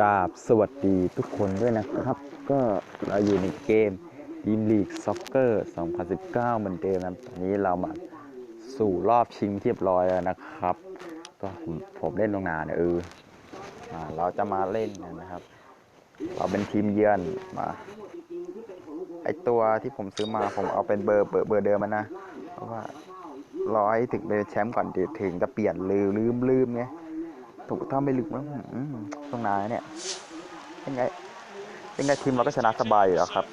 กราบสวัสดีทุกคนด้วยนะครับ ก็เราอยู่ในเกมยิมลีกซ็อกเกอร์2019 เหมือนเดิมนะตอนนี้เรามาสู่รอบชิงเรียบร้อยแล้วนะครับ ก็ผมผมเล่นลงนานเนี่ยเออเราจะมาเล่นนะครับ เราเป็นทีมเยือนมาไอตัวที่ผมซื้อมาผมเอาเป็นเบอร์เบอร์เบอร์เดิมมันนะ เพราะว่ารอให้ถึงเป็นแชมป์ก่อนถึงจะเปลี่ยนลืมลืมลืมไง ถ้าไม่ลึกแล้วตรงนายเนี่ยเป็นไงเป็นไงทีมเราก็ชนะสบายอยู่แล้วครับ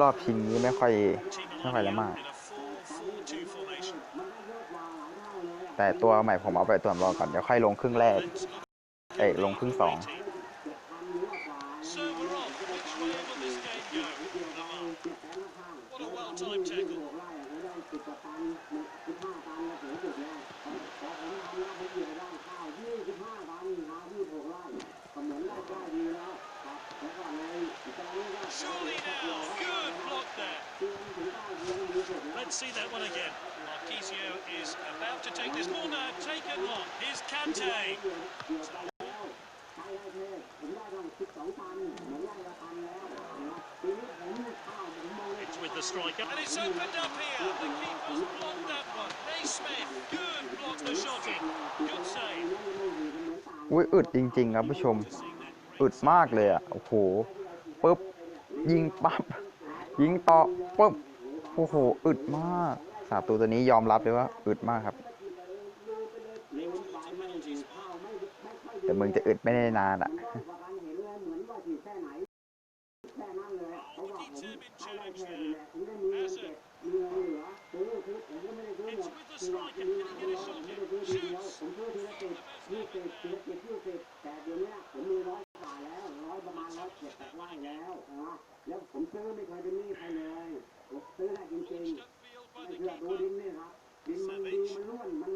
รอบที่นี้ไม่ค่อยไม่ค่อยละมาก แต่ตัวใหม่ผมเอาไปตัวรอก่อนเดี๋ยวค่อยลงครึ่งแรกเอ้ลงครึ่งสอง let's see that one again. Marquisio is about to take this corner. Taken long. Here's Kante. Oh. Striker, and it's opened up here. The keeper's blocked that one. Naismith, good, blocks the shot in. Good save. อุ้ยอึดจริง ๆ ครับผู้ชม อึดมากเลยอะ โอ้โหปุ๊บ ยิงปั๊บ ยิงต่อปุ๊บ โอ้โห อึดมาก สามตัวตัวนี้ยอมรับเลยว่า อึดมากครับ แต่มึงจะอึดไม่ได้นานอะ Determined challenge there. Hazard. มีผมซื้ยอไปแล้วร้อยประมาณร้อยเจ็ดแต่ว่าแล้วฮะแล้วผมซื้อไม่เคยเป็นหนี้ใครเลยซื้อได้จริงๆไม่เชื่อตัวดินนี่ครับดินมันดีมันล้วนมัน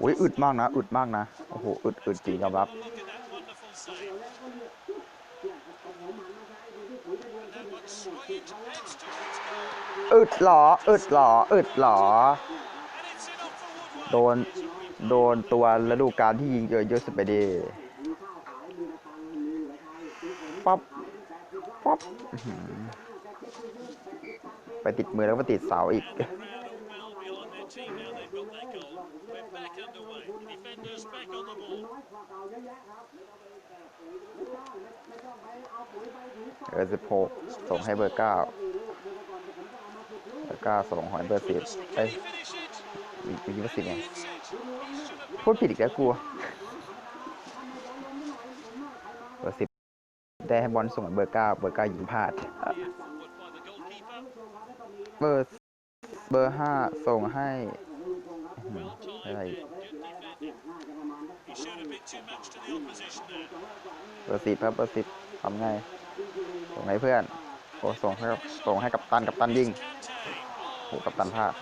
โอ้ยอึดมากนะอึดมากนะโอ้โหอึดอึดจริงยอมรับ อึดหลออึดหลออึดหลอโดน โดนตัวฤดูกาลที่ยิงเยอะๆสุดไปดิป๊อปป๊อปไปติดมือแล้วก็ติดเสาอีก เบออสิบหกส่งให้เบอร์เก้าเบอร์เก้าส่งหอยเบอร์สิบ Can เอ้ยมีเบอร์สิบไงพูดผิดอีกแล้วกูเบอร์สิบได้ให้บอลส่งเบอร์เก้าเบอร์เก้ายิงพลาด เบอร์เบอร์ห้าส่งให้อะไรเบอร์สิบครับเบอร์สิบ ทำไง ส่งให้เพื่อน โอ้ส่งให้ส่งให้กับตันกับตันยิงโอ้กับตันพลาด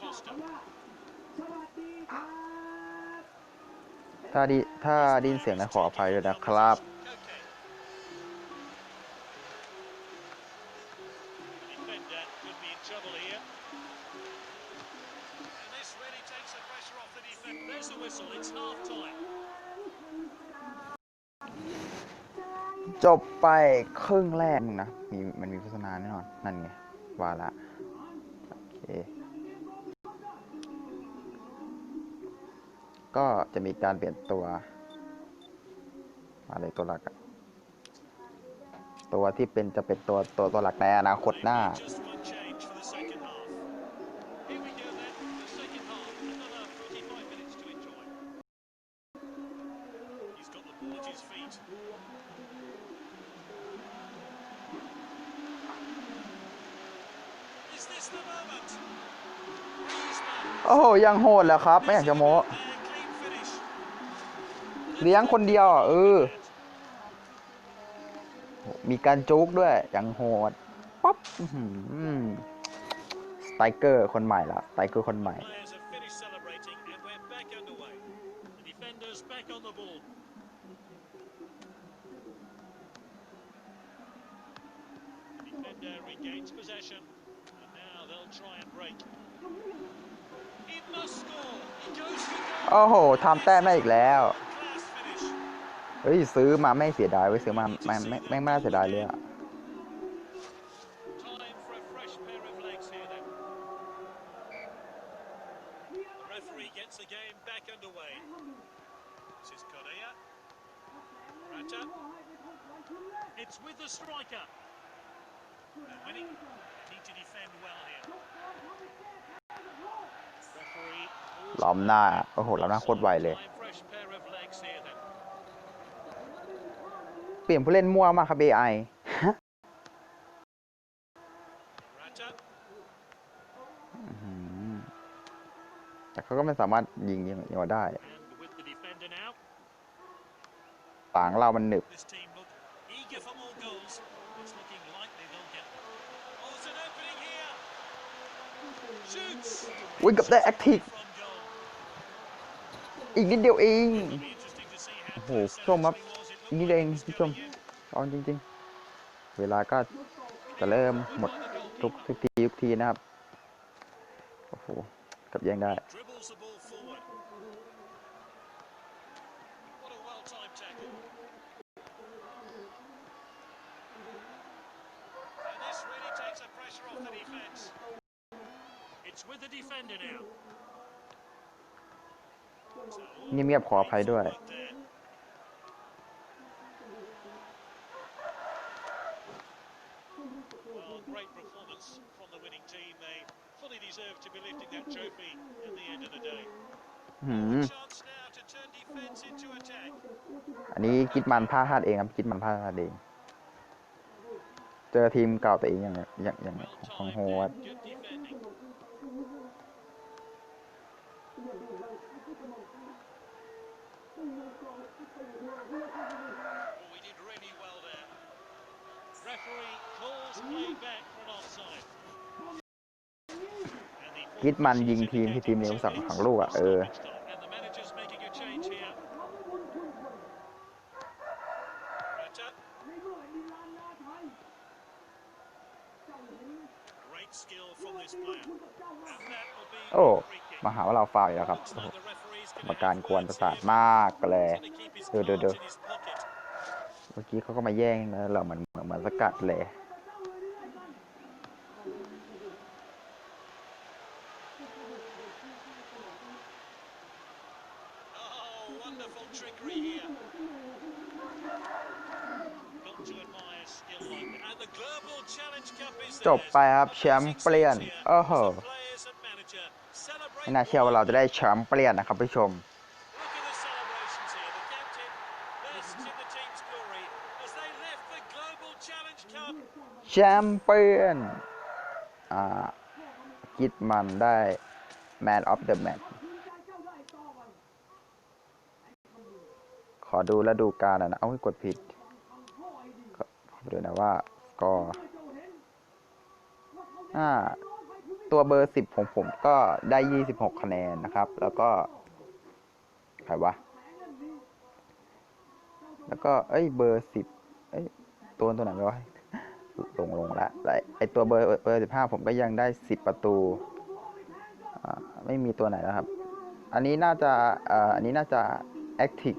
Post. Quality defending there. That's a free ถ้าดีถ้าดินเสียงนะขออภัยด้วยนะครับ จบไปครึ่งแรกมึงนะ มีมันมีโฆษณาแน่นอน นั่นไง ว่าละ โอเค ก็จะมีการเปลี่ยนตัวอะไรตัวหลักตัวที่เป็นจะเป็นตัวตัวตัวหลักในอนาคตหน้า โอ้โหยังโหดแล้วครับ ไม่อยากจะโม้ เลี้ยงคนเดียวอะเออ มีการจุกด้วยยังโหดป๊อปอื้อหือสไตรเกอร์คนใหม่ละสไตรเกอร์คนใหม่ Players have finished celebrating and we're back underway. The defenders back on the ball. The defender regains possession and now they'll try and break. He must score. He goes for goal. โอ้โห ทำแต้มได้อีกแล้ว Class finish. เฮ้ยซื้อมาไม่เสียดายไว้ยซื้อมาไม่ไม่ไม่ไม่น่าเสียดายเลยอะ Time for a fresh pair of legs here then. The referee gets the game back underway. This is Correa. Rata. It's with the striker. They're winning. They need to defend well here. Referee. pulls ล้อมหน้าโอ้โหล้อมหน้าโคตรไวเลย ปลี่ยนผู้เล่นมั่วมากครับ AI แต่เขาก็ไม่สามารถยิงยิงมาได้ปางเรามันหนึบวิ่งกับได้แอคทีฟอีกนิดเดียวเอง โอ้โหชมครับ นี่เองผู้ชมเอนจริง ๆ เวลาก็จะเริ่มหมดทุกทุกทีทุกทีนะครับ โอ้โหกับแย่งได้เงียบๆขออภัยด้วย อันนี้คิดมันพลาดเองครับคิดมันพลาดเอง เจอทีมเก่าตัวเองอย่างอย่างอย่าง Well ของ timed โฮด and good defending. Oh, he did really well there. Referee calls play back for an offside. And the คิดมันยิงทีมที่ทีมเร็วสั่งขังลูกอะเออ โอ้มาหาว่าเราฟาวอีกแล้วครับกรรมการควรประสาทมากเลยเดูดูดูเมื่อกี้เขาก็มาแย่งเราเหมือนเหมือนสกัดเลย wonderful trickery here. Got to admire skill like that. And the Global Challenge Cup is จบไปครับแชมป์เปี้ยนโอ้โห Players and manager celebrate ไม่น่าเชื่อว่าเราจะได้แชมป์เปี้ยนนะครับผู้ชม Look at the celebrations here. The captain basks in the team's glory as they lift the Global Challenge Cup. แชมป์เปี้ยนอ่าคิดมันได้ Man of the Match ขอ ดูแล้วดูการน่อยนะ เอาให้กดผิดดูนะว่าก็อ่าตัวเบอร์สิบของผมก็ได้ยี่สิบหกคะแนนนะครับ แล้วก็ ใครวะ แล้วก็ เอ้ย เบอร์สิบเอ้ย ตัวตัวไหนวะลงลงล้วแล้วไอตัวเบอร์เบอร์สิบห้าผมก็ยังได้สิบประตูอ่าไม่มีตัวไหนแล้วครับ อันนี้น่าจะอ่าอันนี้น่าจะแอคทีฟ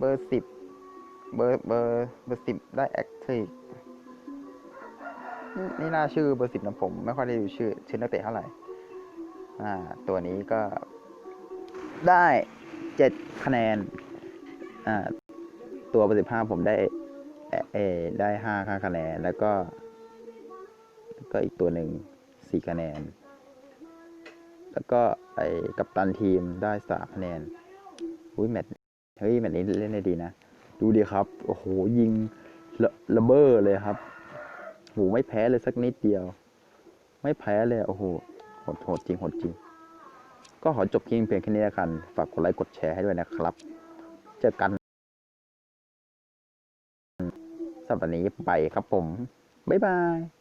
เบอร์สิบเบอร์เบอร์เบอร์สิบได้แอคทีฟนี่น่าชื่อเบอร์สิบนะผม ไม่ค่อยได้ดูชื่อ ชื่อนักเตะเท่าไหร่ อ่า ตัวนี้ก็ได้เจ็ดคะแนน อ่า ตัวเบอร์สิบห้าผมได้เอเอได้ห้าค่าคะแนน แล้วก็ ก็อีกตัวหนึ่งสี่คะแนน แล้วก็ไอ้กัปตันทีมได้สามคะแนน อุ้ยแมตช์ เฮ้ยแมตช์นี้เล่นได้ดีนะ ดูดีครับ โอ้โห ยิงระระเบ้อเลยครับโหไม่แพ้เลยสักนิดเดียว ไม่แพ้เลย โอ้โหโหดโหดจริงโหดจริง ก็ขอจบเพียงเพียงแค่นี้แล้วกัน ฝากกดไลค์กดแชร์ให้ด้วยนะครับ เจอกันสำหรับวันนี้ไปครับผม บ๊ายบาย